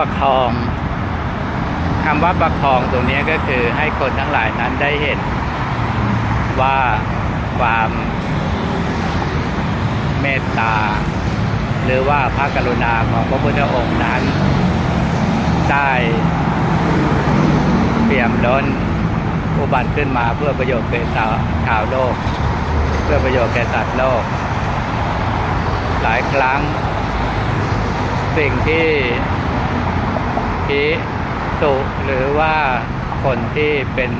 ประคองคำว่าประคองตรงนี้ก็คือให้คนทั้งหลายนั้นได้เห็น ว่าความเมตตา หรือว่าพระกรุณาของพระพุทธองค์นั้น ได้เปี่ยมล้นอุบัติขึ้นมาเพื่อประโยชน์แก่ชาวชาวโลก เพื่อประโยชน์แก่สัตว์โลก หลายครั้ง สิ่งที่ิสุหรือว่าคนที่เป็น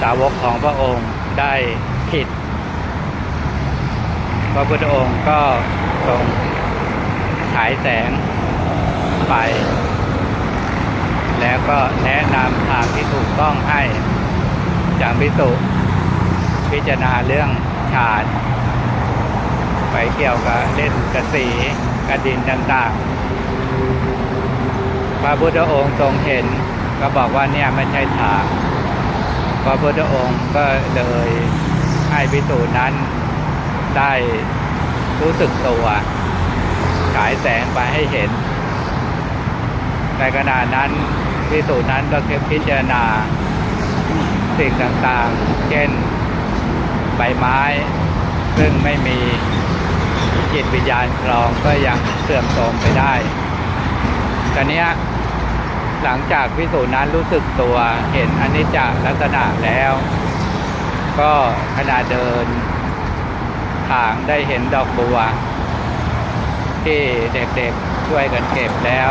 สาวกของพระองค์ได้ผิด พระพุทธองค์ก็ทรงฉายแสงไป แล้วก็แนะนำทางที่ถูกต้องให้อย่างพิสุพิจารณาเรื่องฌานไปเกี่ยวกับเล่นกระสีกระดินต่างๆ พระพุทธองค์ทรงเห็น ก็บอกว่าเนี่ยไม่ใช่ทางพระพุทธองค์ก็เลยให้พิสูจน์นั้นได้รู้สึกตัวฉายแสงไปให้เห็น ในขณะนั้นพิสูจน์นั้นก็คือพิจารณาสิ่งต่างๆ เช่นใบไม้ ซึ่งไม่มีจิตวิญญาณครองก็ยังเสื่อมโทรมไปได้ตอนเนี้ย หลังจากพิสูจน์นั้นรู้สึกตัวเห็นอนิจจลักษณะแล้ว ก็ขณะเดินทางได้เห็นดอกบัว ที่เด็กๆช่วยกันเก็บแล้ว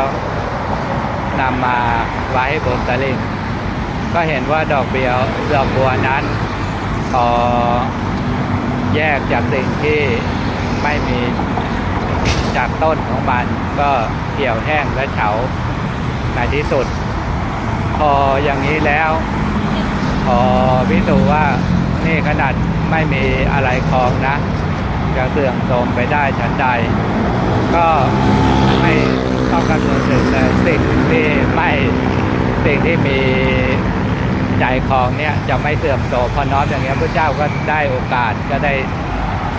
นำมาไว้บนตะลิ่งก็เห็นว่าดอกเบียวดอกบัวนั้นพอแยกจากสิ่งที่ไม่มีจากต้นของมันก็เหี่ยวแห้งและเฉา ในที่สุด พออย่างนี้แล้ว พอพิสูจน์ว่านี่ขนาดไม่มีอะไรคลองนะ จะเสื่อมโทรมไปได้ฉันใด ก็ไม่ต้องกำหนดถึงเลยสิ่งที่ไม่สิ่งที่มีใจคลองเนี่ยจะไม่เสื่อมโทรมพอน้อมอย่างเงี้ยพระเจ้าก็ได้โอกาสก็ได้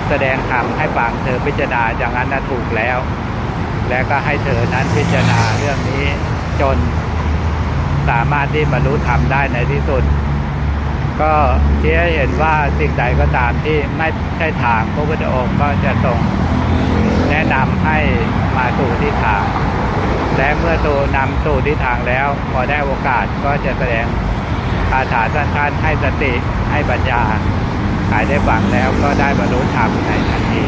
แสดงธรรมให้ฟังเธอพิจารณาอย่างนั้นนะถูกแล้ว และก็ให้เธอนั้นพิจารณาเรื่องนี้ จน สามารถที่บรรลุธรรมได้ในที่สุด ก็ที่ให้เห็นว่าสิ่งใดก็ตามที่ไม่ใช่ทางพระพุทธองค์ก็จะทรงแนะนำให้มาสู่ที่ทาง และเมื่อตัวนำสู่ที่ทางแล้ว พอได้โอกาสก็จะแสดงคาถาสั้นๆให้สติให้ปัญญาขายได้ฟังแล้วก็ได้บรรลุธรรมในทันที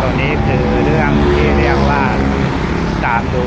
ตรงนี้คือเรื่องที่เรียกว่าตามดู